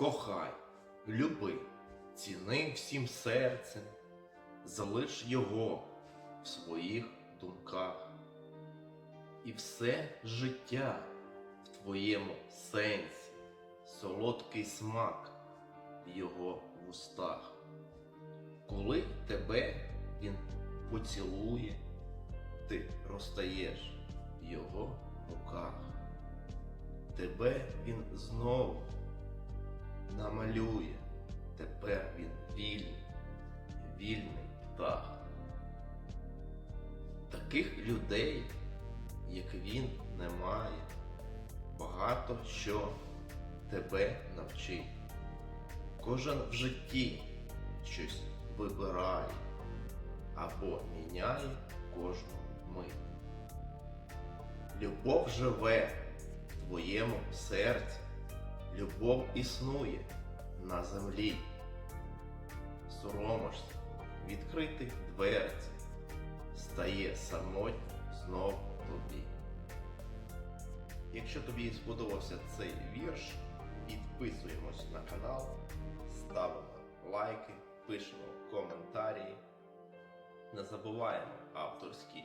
Кохай, люби, ціни всім серцем, залиш його в своїх думках. І все життя в твоєму сенсі, солодкий смак в його вустах. Коли тебе він поцілує, ти розтаєш в його руках. Тебе він знову намалює, тепер він вільний, вільний птах. Таких людей, як він, немає, багато що тебе навчить. Кожен в житті щось вибирає або міняє кожну мить. Любов живе в твоєму серці, любов існує на землі. Соромишся відкритих дверці, стає самотньо знов тобі. Якщо тобі сподобався цей вірш, підписуємось на канал, ставимо лайки, пишемо коментарі. Не забуваємо авторські